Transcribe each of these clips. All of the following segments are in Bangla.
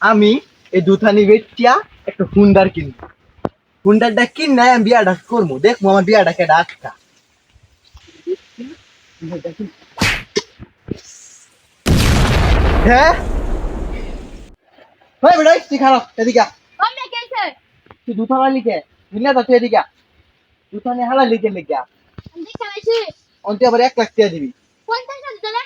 আমি এই দুথানি বেটিয়া একটা হুন্ডার কিনবো। হুন্ডারটা কিন আমি বিয়াটা করব। দেখব আমার বিয়াটা কেটা আটকা। হ্যাঁ? ভাই বেটা তুই খারাপ এদিকে তুই দুথানা লিখে বুঝলে তো তুই এদিকে দুথানি হালা লিখে লিখে অন্তে আবার এক লাখ টাকা দিবি। পঞ্চাশ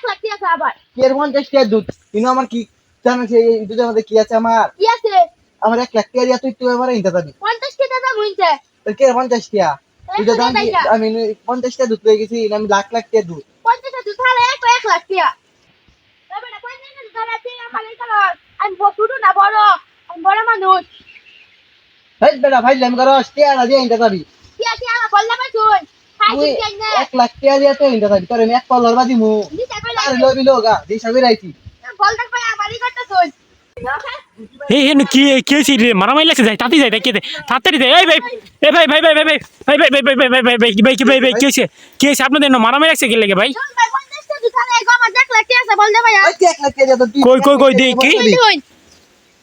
লাখ টাকা আবার। কি পঞ্চাশ টাকা দুধ? কিন্তু আমার কি জানো সেই ইন্টারভিউ আমাদের কি আছে আমার? কি আছে? আমার এক লাখ টাকা তুই তুই আমার ইন্টার যাবি পঞ্চাশ টাকা দাম হইছে তোর পঞ্চাশ টাকা তুই তো দাম আমি পঞ্চাশ টাকা দুধ পেয়ে গেছি আমি লাখ লাখ টাকা দুধ। পঞ্চাশ টাকা দুধ তাহলে এক এক লাখ টাকা আমি না ভাই বললাম এক লাখ টিয়া দিয়া তুই ইন্টার যাবি এক পাল লড়বা দিমু লবি রাইছি। এই হেন কি কি হয়েছে রে মারামারি লাগছে যাই তাতে যাই দেখে দে তাড়াতাড়ি দে এই ভাই এই ভাই ভাই ভাই ভাই ভাই ভাই ভাই ভাই ভাই ভাই ভাই ভাই কি ভাই কি ভাই ভাই কি হয়েছে কি হয়েছে আপনাদের মারামারি লাগছে কি লেগে ভাই ভাই ভাই ভাই কই, কই, কই, দি, কি?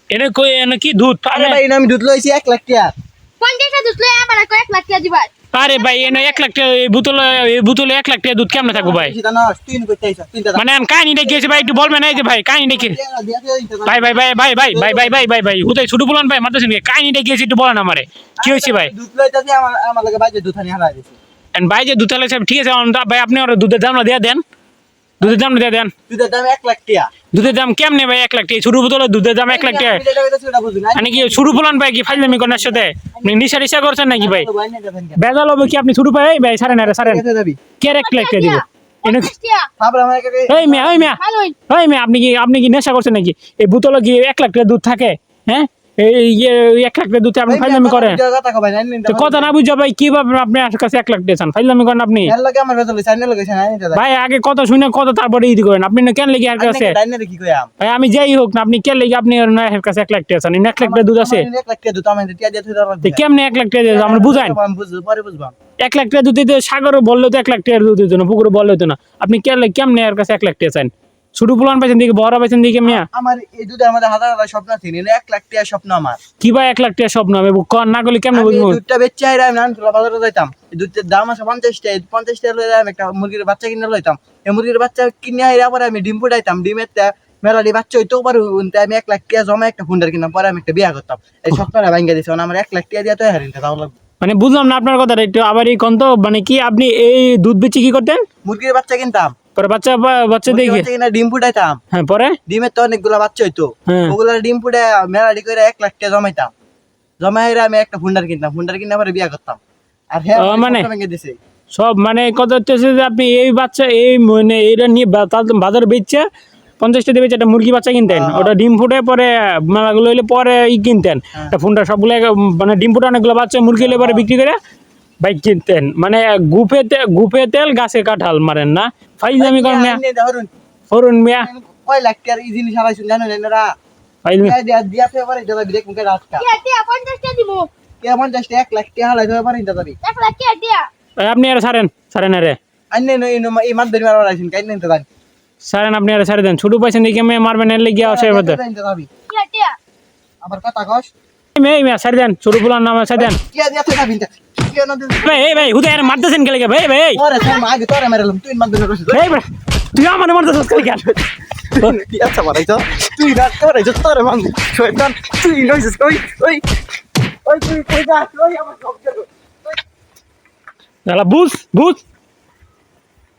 এনে কই এনে কি দুধ আরে ভাই আমি দুধ লইছি এক লাখ টাকা পঞ্চাশ হাজার তুই আমার এক লাখ টাকা দিবার আরে ভাই এনে এক লাখ টাকা এই বোতলে এই বোতলে এক লাখ টাকা দুধ কেমনে থাকব ভাই মানে কাহিনী ভাই একটু যে ভাই কাহিনী। ভাই ভাই ভাই ভাই ভাই ভাই ভাই ভাই ভাই ভাই হুদাই ছোট বলান ভাই মারতেছেন কাহিনী দেখে গেছি একটু বলেন আমারে কি হয়েছে ভাই ভাই যে দুধানি হারাই দুধ ঠিক আছে ভাই আপনি দুধের দামটা দিয়ে দেন দুধের দামটা দিয়ে দেন দুধের দাম এক লাখ টাকা দুধের দাম কেমনে ভাই এক লাখ টাকা? ছোট বোতলে দুধের দাম এক লাখ টাকা। মানে কি শুরু বলান ভাই কি ফাইলামি কন্যার সাথে? নিশা নিশা করছেন নাকি ভাই? বেজাল হবে কি আপনি শুরু পাই? এই ভাই সারেন আরে সারেন কে এক লাখ টাকা দিব আপনি কি আপনি কি নেশা করছেন নাকি? এই বোতলে কি এক লাখ টাকা দুধ থাকে? হ্যাঁ? এই ইয়ে, এক লাখ আপনি করেন। কথা না বুঝা ভাই কীভাবে আপনি আপনার কাছে এক লাখ দিয়েছেন ফাইজলামি করেন আপনি। ভাই আগে কথা শুনে কথা তারপরে ই করেন। আপনি না কেন লেগে আর কাছে? ভাই আমি যাই হোক না আপনি কেন লেগে আপনি কাছে এক লাখ এক দুধ আছে? কেমনে এক লাখ টাকা আমরা বুঝবাম। এক লাখ টাকা দুধ দিতে সাগরও বলল তো এক লাখ টাকার দুধ দিত না পুকুরে বলল তো না। আপনি কেন কেমনে এর কাছে এক লাখ টাকা চান? ছোট পুলান পাইছেন দিকে বড় পাইছেন দিকে মিয়া। আমার এই দুধের মধ্যে হাজার হাজার স্বপ্ন আছে না এক লাখ টাকা স্বপ্ন আমার। কি ভাই এক লাখ টাকা স্বপ্ন? আমি কর না করলে কেমনে বুঝব? দুধটা বেচে আইরা আমি নানতলা বাজারে যাইতাম। এই দুধের দাম আছে পঞ্চাশ টাকা পঞ্চাশ টাকা লইলে আমি একটা মুরগির বাচ্চা কিনে লইতাম। এই মুরগির বাচ্চা কিনে আইরা পরে আমি ডিম ফুটাইতাম ডিমের তে মেলাডি বাচ্চা হইতো পারে আমি এক লাখ টাকা জমা একটা হুন্ডার কিনতাম পরে আমি একটা বিয়া করতাম। এই স্বপ্নটা ভাঙ্গা দিছে মানে আমার এক লাখ টাকা দিয়ে তো হারিন তাও লাগবে। মানে বুঝলাম না আপনার কথাটা একটু আবার এই কন্ত মানে কি আপনি এই দুধ বেচে কি করতেন? মুরগির বাচ্চা কিনতাম। পরে বাচ্চা বাচ্চা দেখে। কিনা ডিম ফুটাইতাম হ্যাঁ পরে? ডিমের তো অনেকগুলা বাচ্চা হইতো। হ্যাঁ। ওগুলা ডিম ফুটে মেলাডি করে এক লাখ টাকা জমাইতাম। জমাইরা আমি একটা হুন্ডার কিনতাম। হুন্ডার কিনে পরে বিয়া করতাম। আর হ্যাঁ মানে- দিছে। সব মানে কথা হচ্ছে যে আপনি এই বাচ্চা এই মানে এইটা নিয়ে বাজারে বেচছে পঞ্চাশ টাকা একটা মুরগি বাচ্চা কিনতেন। হ্যাঁ। ওটা ডিম ফুটে পরে মেলাগুলো হইলে পরে ই কিনতেন। হ্যাঁ। একটা ফোনটা সবগুলো এক- মানে ডিম ফুটে অনেকগুলো বাচ্চা মুরগি হলে পরে বিক্রি করে বাইক কিনতেন। মানে গুপে গুপে তেল গাছে কাঁঠাল মারেন না। ফাইজামি করেন না ফরুন মিয়া। কয় লাখ টাকার এই জিনিস আবার শুনলেন নেনরা ফাইজামি দিয়া দিয়া ফেভারে দাদা ব্রেক মুখে রাস্তা কে কে 50 টাকা দিব কে 50 টাকা 1 লাখ টাকা লাগে ফেভারে দাদা 1 লাখ কে দিয়া। আপনি আর ছাড়েন ছাড়েন আরে আইনে নই নই এই মার ধরে মারা আছেন কাইন নেন দাদা ছাড়েন আপনি আর ছাড়ে দেন। ছোট পয়সা দিকে মে মারবেন এর লাগি আছে বদে আবার কথা কস। মে মে ছাড়ে দেন। ছোট ফুলার নাম ছাড়ে দেন। দিয়া দিয়া টাকা বিনতা কি না দিন ভাই এই ভাই হুদে আর মারতেছেন কে লেগে ভাই ভাই। ওরে স্যার আগে তোরে মেরালাম তুই ধরে রসিস এই বেটা, তুই আমার মারতেছিস কে লেগে তুই আচ্ছা মারাইছ তুই না তোরে যত তোরে মান শয়তান তুই নইছিস ওই ওই ওই তুই কই যা ওই আমার সব বুঝ বুঝ